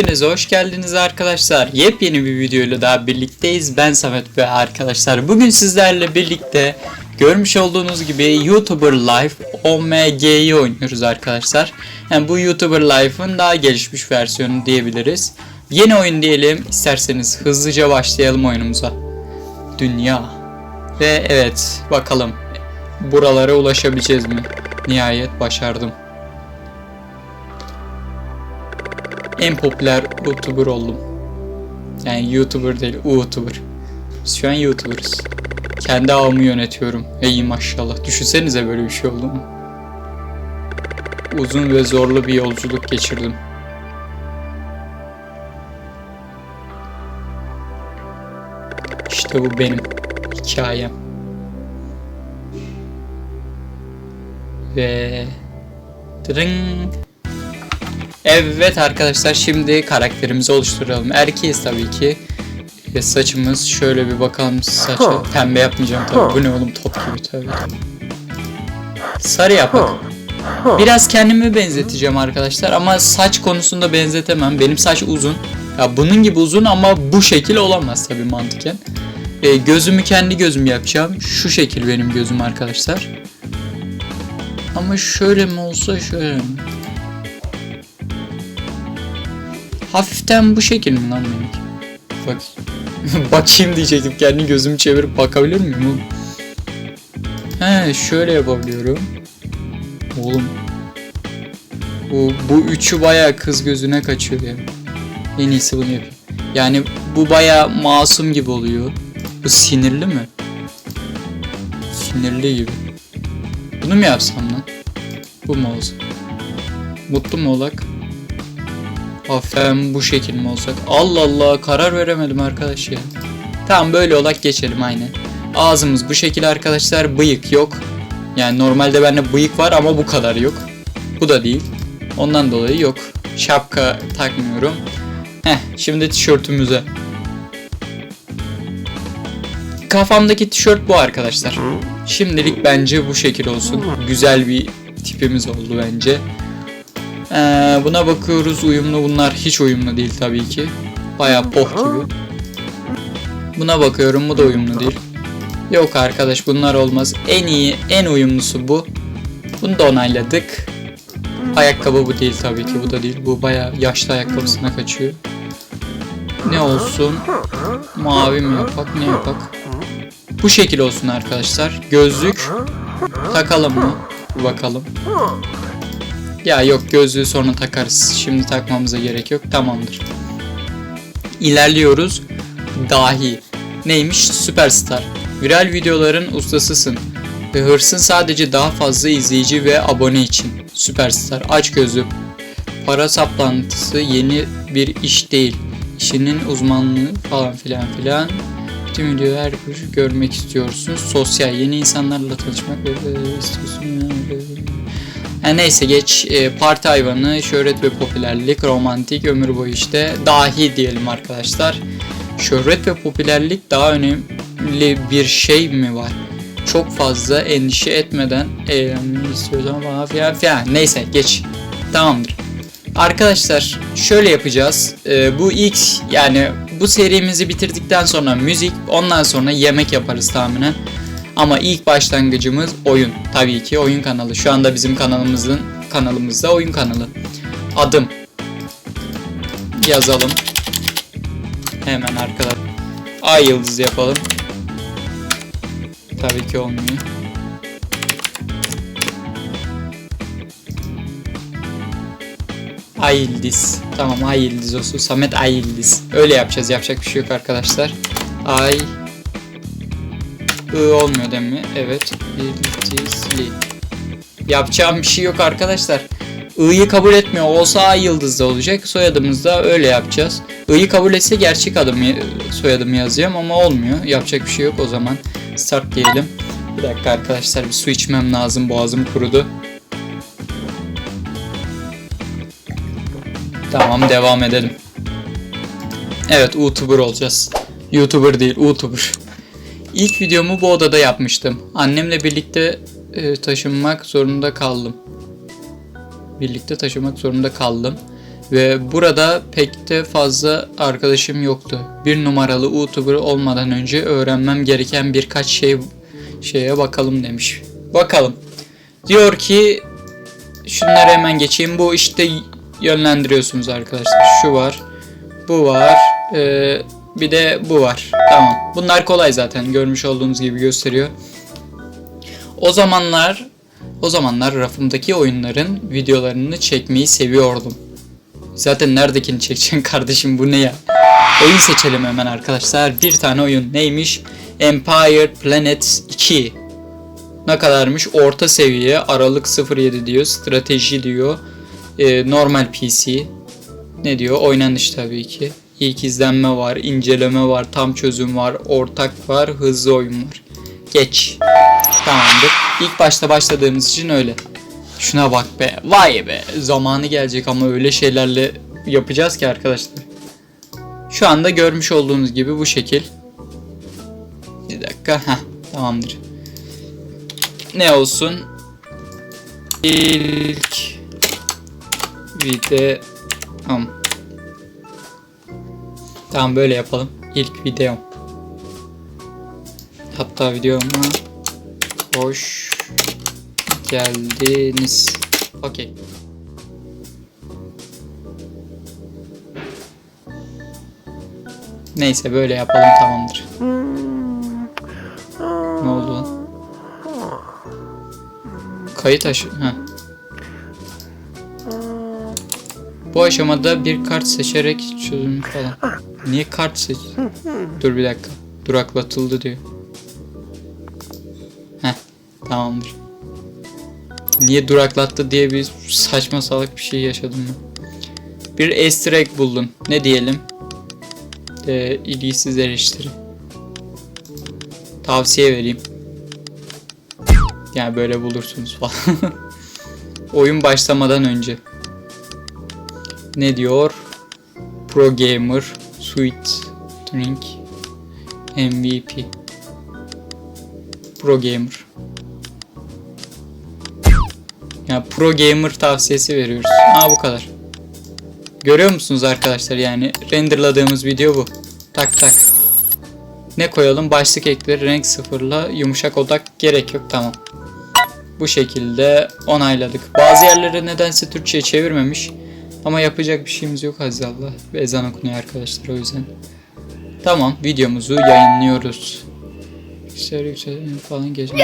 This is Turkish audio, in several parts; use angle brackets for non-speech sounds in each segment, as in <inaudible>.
Hepiniz hoş geldiniz arkadaşlar. Yepyeni bir videoyla daha birlikteyiz. Ben Samet ve arkadaşlar. Bugün sizlerle birlikte görmüş olduğunuz gibi YouTuber Life OMG'yi oynuyoruz arkadaşlar. Yani bu YouTuber Life'ın daha gelişmiş versiyonu diyebiliriz. Yeni oyun diyelim. İsterseniz hızlıca başlayalım oyunumuza. Dünya. Ve evet bakalım buralara ulaşabileceğiz mi? Nihayet başardım. En popüler YouTuber oldum. Yani YouTuber değil, YouTuber. Biz şu an YouTuber'ız. Kendi ağımı yönetiyorum. Ey maşallah. Düşünsenize böyle bir şey olduğunu. Uzun ve zorlu bir yolculuk geçirdim. İşte bu benim hikayem. Ve Dırın. Evet arkadaşlar şimdi karakterimizi oluşturalım. Erkeğiz tabii ki. E, saçımız şöyle bir bakalım saça. Pembe yapmayacağım tabii. Bu ne oğlum top gibi tabii. Sarı yapalım. Biraz kendimi benzeteceğim arkadaşlar ama saç konusunda benzetemem. Benim saç uzun. Ya bunun gibi uzun ama bu şekil olamaz tabii mantıken. E, gözümü kendi gözüm yapacağım. Şu şekil benim gözüm arkadaşlar. Ama şöyle mi olsa şöyle mi? Hafiften bu şekil mi lan benimki? Bak. <laughs> Bakayım diyecektim. Kendi gözümü çevirip bakabilir miyim oğlum? He şöyle yapabiliyorum. Oğlum. Bu, bu üçü baya kız gözüne kaçıyor ya. En iyisi bunu yapayım. Yani bu baya masum gibi oluyor. Bu sinirli mi? Sinirli gibi. Bunu mu yapsam lan? Bu mu olsa? Mutlu mu olak? Aferin bu şekil mi olsak? Allah Allah karar veremedim arkadaş ya. Tamam böyle olak geçelim aynen. Ağzımız bu şekil arkadaşlar. Bıyık yok. Yani normalde bende bıyık var ama bu kadar yok. Bu da değil. Ondan dolayı yok. Şapka takmıyorum. Heh şimdi tişörtümüze. Kafamdaki tişört bu arkadaşlar. Şimdilik bence bu şekil olsun. Güzel bir tipimiz oldu bence. Ee, buna bakıyoruz uyumlu bunlar hiç uyumlu değil tabii ki. Baya poh gibi. Buna bakıyorum bu da uyumlu değil. Yok arkadaş bunlar olmaz. En iyi en uyumlusu bu. Bunu da onayladık. Ayakkabı bu değil tabii ki bu da değil. Bu baya yaşlı ayakkabısına kaçıyor. Ne olsun? Mavi mi yapak ne yapak? Bu şekil olsun arkadaşlar. Gözlük takalım mı? Bakalım. Ya yok gözlüğü sonra takarız. Şimdi takmamıza gerek yok. Tamamdır. İlerliyoruz. Dahi. Neymiş? Süperstar. Viral videoların ustasısın. Ve hırsın sadece daha fazla izleyici ve abone için. Süperstar. Aç gözü. Para saplantısı yeni bir iş değil. İşinin uzmanlığı falan filan filan. Bütün videoyu her görmek istiyorsun. Sosyal yeni insanlarla tanışmak ve istiyorsun. Ha, neyse geç e, parti hayvanı, şöhret ve popülerlik, romantik, ömür boyu işte dahi diyelim arkadaşlar. Şöhret ve popülerlik daha önemli bir şey mi var? Çok fazla endişe etmeden eğlenmeyi istiyorsam falan filan filan. Neyse geç. Tamamdır. Arkadaşlar şöyle yapacağız. Ee, bu ilk yani bu serimizi bitirdikten sonra müzik ondan sonra yemek yaparız tahminen. Ama ilk başlangıcımız oyun. Tabii ki oyun kanalı. Şu anda bizim kanalımızın kanalımızda oyun kanalı. Adım. Yazalım. Hemen arkadaşlar. Ay yıldız yapalım. Tabii ki olmuyor. Ay Yıldız. Tamam Ay Yıldız olsun. Samet Ay Yıldız. Öyle yapacağız. Yapacak bir şey yok arkadaşlar. Ay I olmuyor değil mi? Evet. Yıldızlı. Yapacağım bir şey yok arkadaşlar. I'yı kabul etmiyor. Olsa Ay Yıldız'da olacak. Soyadımızda öyle yapacağız. I'yı kabul etse gerçek adım soyadımı yazacağım ama olmuyor. Yapacak bir şey yok o zaman. Start diyelim. Bir dakika arkadaşlar bir su içmem lazım. Boğazım kurudu. Tamam devam edelim. Evet YouTuber olacağız. YouTuber değil YouTuber. İlk videomu bu odada yapmıştım. Annemle birlikte e, taşınmak zorunda kaldım. Birlikte taşımak zorunda kaldım. Ve burada pek de fazla arkadaşım yoktu. Bir numaralı YouTuber olmadan önce öğrenmem gereken birkaç şey şeye bakalım demiş. Bakalım. Diyor ki şunları hemen geçeyim. Bu işte yönlendiriyorsunuz arkadaşlar. Şu var. Bu var. Ee, bir de bu var. Tamam. Bunlar kolay zaten. Görmüş olduğunuz gibi gösteriyor. O zamanlar o zamanlar rafımdaki oyunların videolarını çekmeyi seviyordum. Zaten neredekini çekeceksin <laughs> kardeşim bu ne ya? Oyun seçelim hemen arkadaşlar. Bir tane oyun neymiş? Empire Planet 2. Ne kadarmış? Orta seviye, aralık 07 diyor, strateji diyor, Ee, normal PC. Ne diyor? Oynanış tabii ki. İlk izlenme var, inceleme var, tam çözüm var, ortak var, hızlı oyun var. Geç. Tamamdır. İlk başta başladığımız için öyle. Şuna bak be. Vay be. Zamanı gelecek ama öyle şeylerle yapacağız ki arkadaşlar. Şu anda görmüş olduğunuz gibi bu şekil. Bir dakika. Heh, tamamdır. Ne olsun? İlk videom. Tamam böyle yapalım. İlk videom. Hatta videoma hoş geldiniz. Okey. Neyse böyle yapalım tamamdır. Ne oldu? Kayıt aşı... Ha. Bu aşamada bir kart seçerek çözüm falan. Niye kart seç? Dur bir dakika. Duraklatıldı diyor. Heh, tamamdır. Niye duraklattı diye bir saçma salak bir şey yaşadım ben. Bir easter egg buldun. Ne diyelim? Ee, ilgisiz eleştiri. Tavsiye vereyim. Yani böyle bulursunuz falan. <laughs> Oyun başlamadan önce. Ne diyor? Pro Gamer Sweet Drink MVP Pro Gamer Ya Pro Gamer tavsiyesi veriyoruz. Ha bu kadar. Görüyor musunuz arkadaşlar yani renderladığımız video bu. Tak tak. Ne koyalım? Başlık ekleri renk sıfırla yumuşak odak gerek yok tamam. Bu şekilde onayladık. Bazı yerlere nedense Türkçe'ye çevirmemiş. Ama yapacak bir şeyimiz yok Hazallah. Ezan okunuyor arkadaşlar o yüzden. Tamam videomuzu yayınlıyoruz. İşler yükselme falan geçme.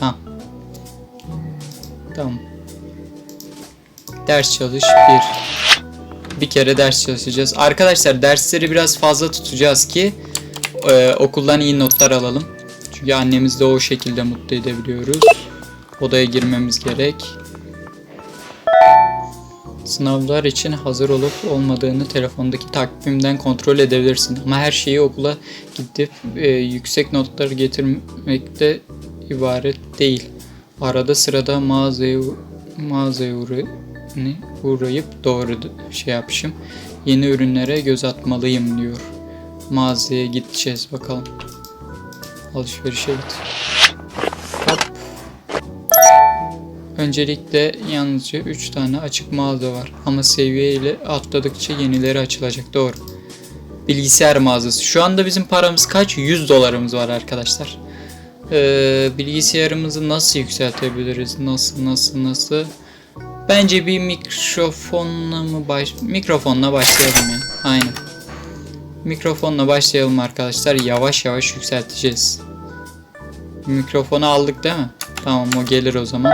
Tamam. Tamam. Ders çalış bir. Bir kere ders çalışacağız. Arkadaşlar dersleri biraz fazla tutacağız ki e, okuldan iyi notlar alalım. Çünkü annemizi de o şekilde mutlu edebiliyoruz. Odaya girmemiz gerek. Sınavlar için hazır olup olmadığını telefondaki takvimden kontrol edebilirsin. Ama her şeyi okula gidip e, yüksek notlar getirmekte ibaret değil. Arada sırada mağazaya, mağazaya uğra- ne? uğrayıp doğru şey yapmışım. Yeni ürünlere göz atmalıyım diyor. Mağazaya gideceğiz bakalım. Alışverişe git. Öncelikle yalnızca 3 tane açık mağaza var. Ama seviye ile atladıkça yenileri açılacak. Doğru. Bilgisayar mağazası. Şu anda bizim paramız kaç? 100 dolarımız var arkadaşlar. Ee, bilgisayarımızı nasıl yükseltebiliriz? Nasıl nasıl nasıl? Bence bir mikrofonla mı baş mikrofonla başlayalım ya. Aynen. Mikrofonla başlayalım arkadaşlar. Yavaş yavaş yükselteceğiz. Mikrofonu aldık değil mi? Tamam o gelir o zaman.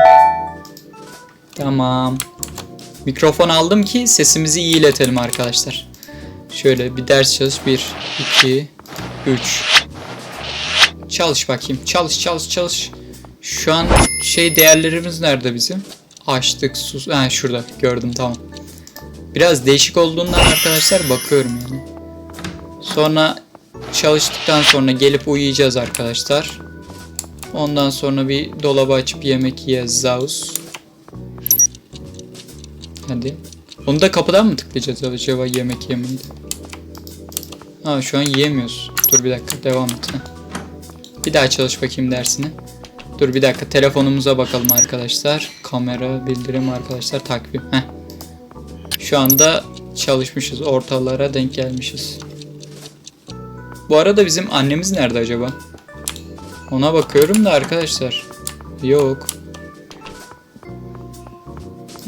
Tamam. Mikrofon aldım ki sesimizi iyi iletelim arkadaşlar. Şöyle bir ders çalış. 1, 2, 3. Çalış bakayım. Çalış çalış çalış. Şu an şey değerlerimiz nerede bizim? Açtık sus. Ha şurada gördüm tamam. Biraz değişik olduğundan arkadaşlar bakıyorum yani. Sonra çalıştıktan sonra gelip uyuyacağız arkadaşlar. Ondan sonra bir dolabı açıp yemek yiyeceğiz Zaus. Hadi. Onu da kapıdan mı tıklayacağız acaba yemek yemeyi? Ha şu an yiyemiyoruz. Dur bir dakika devam et. Heh. Bir daha çalış bakayım dersini. Dur bir dakika telefonumuza bakalım arkadaşlar. Kamera, bildirim arkadaşlar, takvim. Heh. Şu anda çalışmışız. Ortalara denk gelmişiz. Bu arada bizim annemiz nerede acaba? Ona bakıyorum da arkadaşlar. Yok.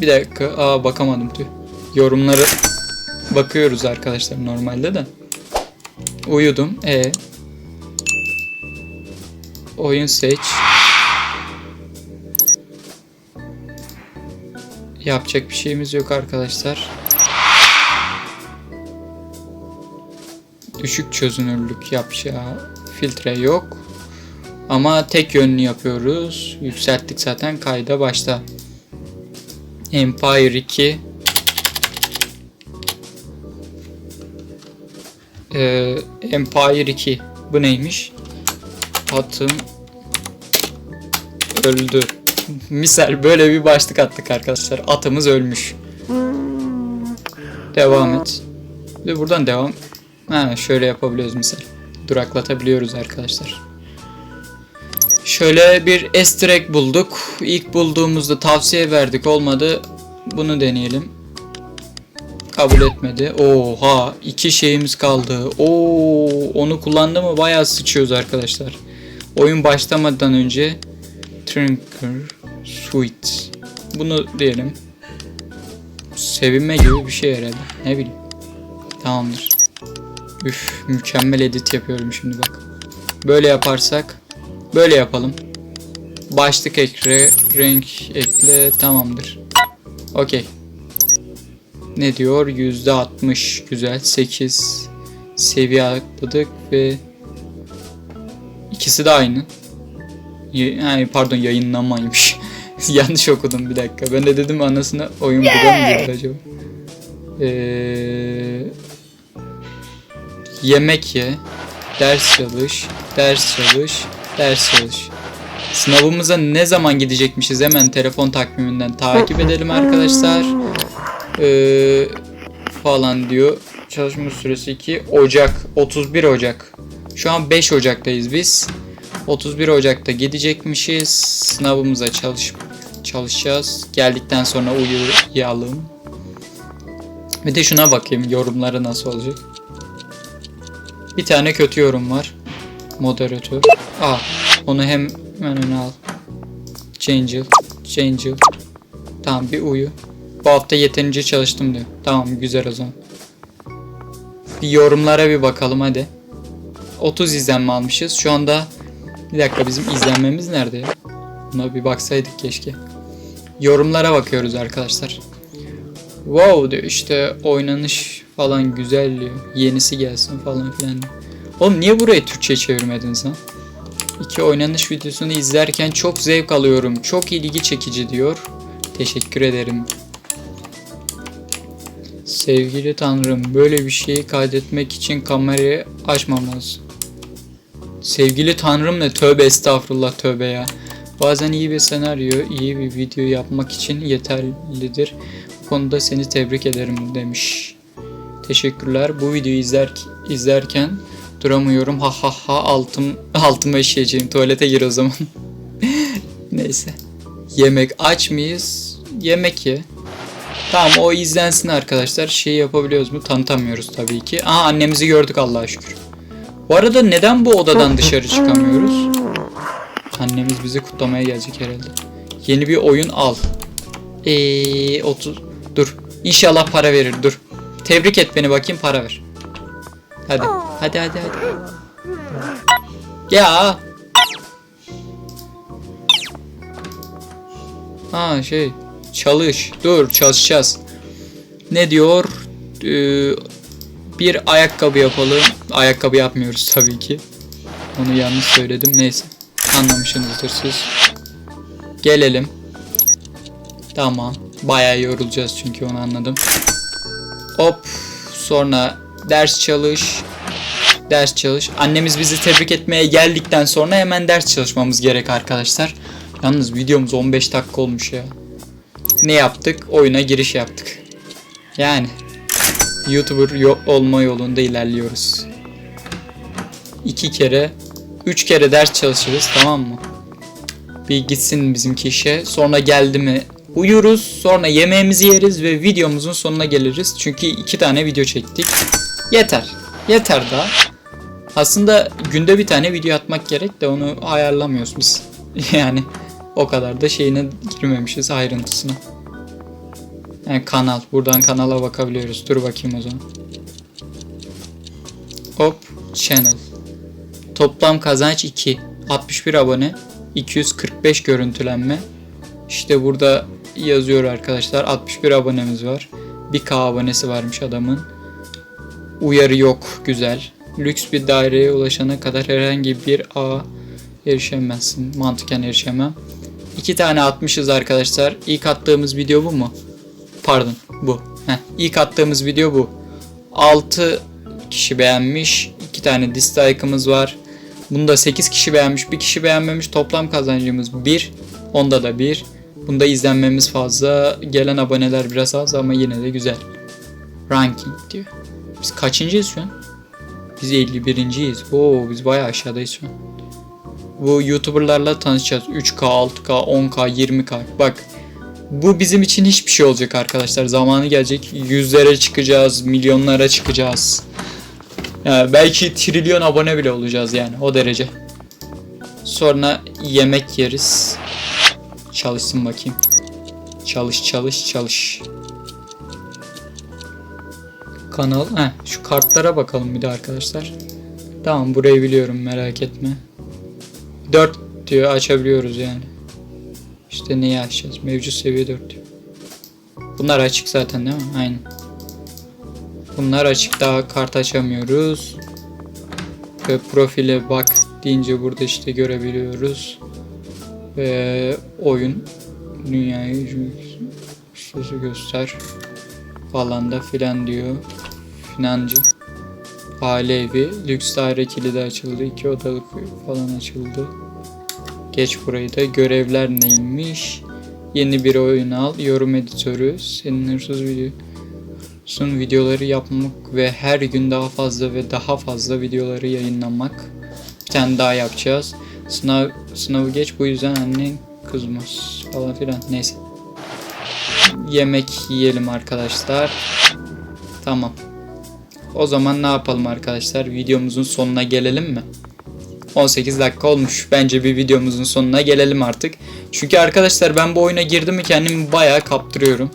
Bir dakika. Aa bakamadım tüh. Yorumları bakıyoruz arkadaşlar normalde de. Uyudum. E Oyun seç. Yapacak bir şeyimiz yok arkadaşlar. Düşük çözünürlük yapacağı filtre yok. Ama tek yönlü yapıyoruz. Yükselttik zaten kayda başta. Empire 2 Ee, Empire 2 bu neymiş? Atım öldü. Misal böyle bir başlık attık arkadaşlar. Atımız ölmüş. Devam et. Ve buradan devam. Ha şöyle yapabiliyoruz misal. Duraklatabiliyoruz arkadaşlar. Şöyle bir S-Track bulduk. İlk bulduğumuzda tavsiye verdik olmadı. Bunu deneyelim. Kabul etmedi. Oha iki şeyimiz kaldı. Oo onu kullandı mı bayağı sıçıyoruz arkadaşlar. Oyun başlamadan önce Trinker Sweet. Bunu diyelim. Sevinme gibi bir şey herhalde. Ne bileyim. Tamamdır. Üf mükemmel edit yapıyorum şimdi bak. Böyle yaparsak böyle yapalım. Başlık ekle, renk ekle tamamdır. Okey. Ne diyor? %60 güzel. 8 seviye atladık ve ikisi de aynı. Yani pardon yayınlanmaymış. <laughs> Yanlış okudum bir dakika. Ben de dedim anasını oyun bug'a mı girdi acaba? Ee, yemek ye, ders çalış, ders çalış, ders çalış. Sınavımıza ne zaman gidecekmişiz hemen telefon takviminden takip edelim arkadaşlar. Ee, falan diyor. Çalışma süresi 2 Ocak 31 Ocak. Şu an 5 Ocak'tayız biz. 31 Ocak'ta gidecekmişiz. Sınavımıza çalış çalışacağız. Geldikten sonra uyuyalım. Bir de şuna bakayım yorumları nasıl olacak. Bir tane kötü yorum var. Moderatör. Aa, onu hem hemen öne al. Change. Change. Tamam bir uyu. Bu hafta yeterince çalıştım diyor. Tamam güzel o zaman. Bir yorumlara bir bakalım hadi. 30 izlenme almışız. Şu anda bir dakika bizim izlenmemiz nerede ya? Buna bir baksaydık keşke. Yorumlara bakıyoruz arkadaşlar. Wow diyor işte oynanış falan güzel diyor. Yenisi gelsin falan filan. diyor. Oğlum niye burayı Türkçe çevirmedin sen? İki oynanış videosunu izlerken çok zevk alıyorum. Çok ilgi çekici diyor. Teşekkür ederim. Sevgili Tanrım, böyle bir şeyi kaydetmek için kamerayı açmamız. Sevgili Tanrım ne? Tövbe estağfurullah tövbe ya. Bazen iyi bir senaryo, iyi bir video yapmak için yeterlidir. Bu konuda seni tebrik ederim demiş. Teşekkürler. Bu videoyu izler, izlerken duramıyorum. Ha ha ha altım, altıma işeyeceğim. Tuvalete gir o zaman. <laughs> Neyse. Yemek aç mıyız? Yemek ye. Tamam o izlensin arkadaşlar. Şey yapabiliyoruz mu? Tanıtamıyoruz tabii ki. Aha annemizi gördük Allah'a şükür. Bu arada neden bu odadan dışarı çıkamıyoruz? Annemiz bizi kutlamaya gelecek herhalde. Yeni bir oyun al. Eee 30 dur. İnşallah para verir dur. Tebrik et beni bakayım para ver. Hadi. Hadi hadi hadi. Ya. Ha şey. Çalış. Dur çalışacağız. Ne diyor? Ee, bir ayakkabı yapalım. Ayakkabı yapmıyoruz tabii ki. Onu yanlış söyledim. Neyse. Anlamışsınızdır siz. Gelelim. Tamam. Bayağı yorulacağız çünkü onu anladım. Hop. Sonra ders çalış. Ders çalış. Annemiz bizi tebrik etmeye geldikten sonra hemen ders çalışmamız gerek arkadaşlar. Yalnız videomuz 15 dakika olmuş ya. Ne yaptık? Oyuna giriş yaptık. Yani YouTuber yo- olma yolunda ilerliyoruz. İki kere, üç kere ders çalışırız tamam mı? Bir gitsin bizimki işe. Sonra geldi mi uyuruz. Sonra yemeğimizi yeriz ve videomuzun sonuna geliriz. Çünkü iki tane video çektik. Yeter. Yeter daha. Aslında günde bir tane video atmak gerek de onu ayarlamıyoruz biz. <laughs> yani o kadar da şeyine girmemişiz ayrıntısına. Yani kanal. Buradan kanala bakabiliyoruz. Dur bakayım o zaman. Hop. Channel. Toplam kazanç 2. 61 abone. 245 görüntülenme. İşte burada yazıyor arkadaşlar. 61 abonemiz var. 1K abonesi varmış adamın. Uyarı yok. Güzel. Lüks bir daireye ulaşana kadar herhangi bir ağa erişemezsin. Mantıken erişemem. İki tane atmışız arkadaşlar. İlk attığımız video bu mu? Pardon bu. Heh, ilk attığımız video bu. 6 kişi beğenmiş. 2 tane dislike'ımız var. Bunda 8 kişi beğenmiş, 1 kişi beğenmemiş. Toplam kazancımız 1. Onda da 1. Bunda izlenmemiz fazla. Gelen aboneler biraz az ama yine de güzel. Ranking diyor. Biz kaçıncıyız şu an? Biz 51.yiz. Oo biz bayağı aşağıdayız şu an. Bu YouTuber'larla tanışacağız. 3K, 6K, 10K, 20K. Bak bu bizim için hiçbir şey olacak arkadaşlar. Zamanı gelecek. Yüzlere çıkacağız, milyonlara çıkacağız. Yani belki trilyon abone bile olacağız yani o derece. Sonra yemek yeriz. Çalışsın bakayım. Çalış çalış çalış. Kanal. Heh, şu kartlara bakalım bir de arkadaşlar. Tamam burayı biliyorum merak etme. 4 diyor açabiliyoruz yani. İşte neyi açacağız? Mevcut seviye 4 diyor. Bunlar açık zaten değil mi? Aynen. Bunlar açık daha kart açamıyoruz. Ve profile bak deyince burada işte görebiliyoruz. Ve oyun dünyayı sözü göster falan da filan diyor. Financı. Aile evi. Lüks daire kilidi açıldı. iki odalık falan açıldı. Geç burayı da. Görevler neymiş? Yeni bir oyun al. Yorum editörü. Senin hırsız video sun videoları yapmak ve her gün daha fazla ve daha fazla videoları yayınlamak. Bir tane daha yapacağız. Sınav sınavı geç bu yüzden annen kızmaz falan filan. Neyse. Yemek yiyelim arkadaşlar. Tamam. O zaman ne yapalım arkadaşlar? Videomuzun sonuna gelelim mi? 18 dakika olmuş. Bence bir videomuzun sonuna gelelim artık. Çünkü arkadaşlar ben bu oyuna girdim mi kendimi bayağı kaptırıyorum.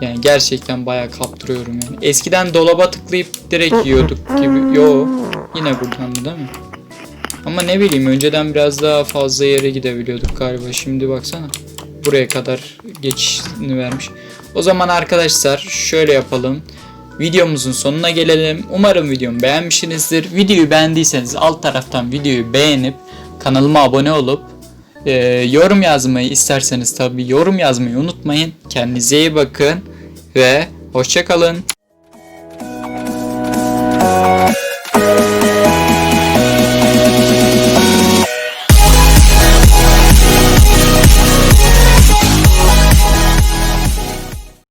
Yani gerçekten bayağı kaptırıyorum yani. Eskiden dolaba tıklayıp direkt yiyorduk gibi. Yo yine buradan değil mi? Ama ne bileyim önceden biraz daha fazla yere gidebiliyorduk galiba. Şimdi baksana. Buraya kadar geçişini vermiş. O zaman arkadaşlar şöyle yapalım. Videomuzun sonuna gelelim. Umarım videomu beğenmişsinizdir. Videoyu beğendiyseniz alt taraftan videoyu beğenip kanalıma abone olup e, yorum yazmayı isterseniz tabii yorum yazmayı unutmayın. Kendinize iyi bakın ve hoşçakalın.